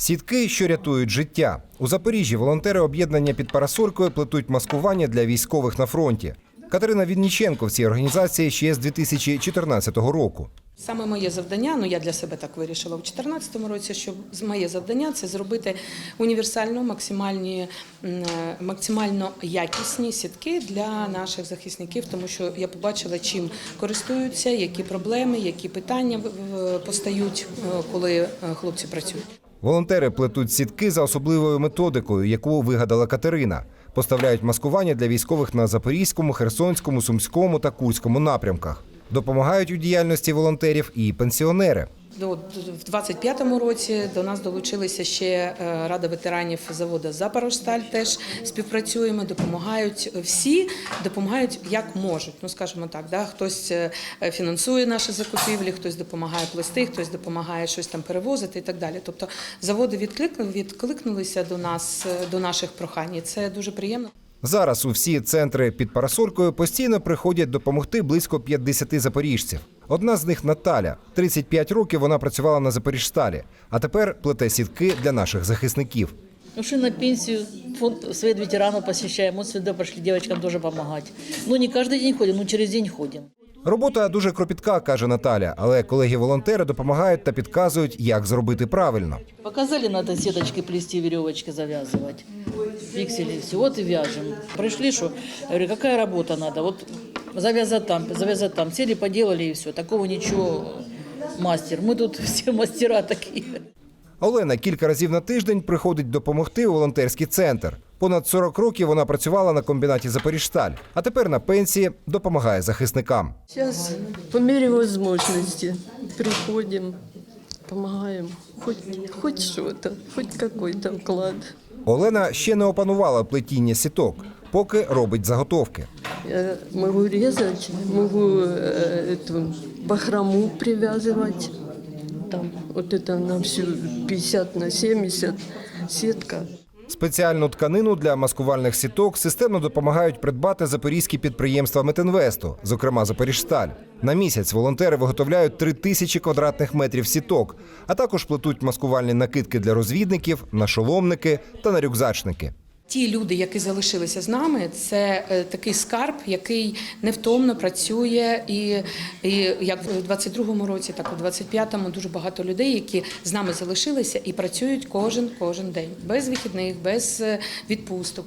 Сітки, що рятують життя. У Запоріжжі волонтери об'єднання під парасолькою плетуть маскування для військових на фронті. Катерина Відніченко в цій організації ще з 2014 року. Саме моє завдання, ну я для себе так вирішила у 2014 році, що моє завдання це зробити універсально максимальні, е, максимально якісні сітки для наших захисників, тому що я побачила, чим користуються, які проблеми, які питання постають, е, коли е, хлопці працюють. Волонтери плетуть сітки за особливою методикою, яку вигадала Катерина. Поставляють маскування для військових на Запорізькому, Херсонському, Сумському та Курському напрямках. Допомагають у діяльності волонтерів і пенсіонери. До в 25-му році до нас долучилися ще е, Рада ветеранів заводу Запорожсталь. Теж співпрацюємо, допомагають всі, допомагають як можуть. Ну скажімо так, да хтось е, фінансує наші закупівлі, хтось допомагає плести, хтось допомагає щось там перевозити і так далі. Тобто заводи відкликнули, відкликнулися до нас, е, до наших прохань. І Це дуже приємно. Зараз у всі центри під парасолькою постійно приходять допомогти близько 50 запоріжців. Одна з них Наталя. 35 років вона працювала на Запоріжсталі, а тепер плете сітки для наших захисників. Ушли на пенсию, фонд Совет ветеранов посещаем. Вот сюда пошли девочкам тоже. Ну, не каждый день ходим, но через день ходим. Робота дуже кропітка, каже Наталя, але колеги-волонтери допомагають та підказують, як зробити правильно. Показали, надо сеточки плести, веревочки завязывать. Пиксели, все, вот и вяжем. Пришли, что, я говорю, какая работа надо? Вот завязать там, завязать там. Сели, поделали и все. Такого ничего, мастер. Мы тут все мастера такие. Олена кілька разів на тиждень приходить допомогти у волонтерський центр. Понад 40 років вона працювала на комбінаті Запоріжсталь, а тепер на пенсії допомагає захисникам. Сейчас по мере возможности приходим, помогаем. Хоть, хоть что-то, хоть какой-то вклад. Олена ще не опанувала плетіння сіток, поки робить заготовки. Я могу резать, могу э, эту бахрому привязывать. Там вот это на всю 50 на 70 сетка. Спеціальну тканину для маскувальних сіток системно допомагають придбати запорізькі підприємства Метинвесту, зокрема Запоріжсталь. На місяць волонтери виготовляють три тисячі квадратних метрів сіток, а також плетуть маскувальні накидки для розвідників, на шоломники та на рюкзачники. Ті люди, які залишилися з нами, це е, такий скарб, який невтомно працює, і, і як в 22-му році, так і в 25-му дуже багато людей, які з нами залишилися і працюють кожен кожен день без вихідних, без е, відпусток.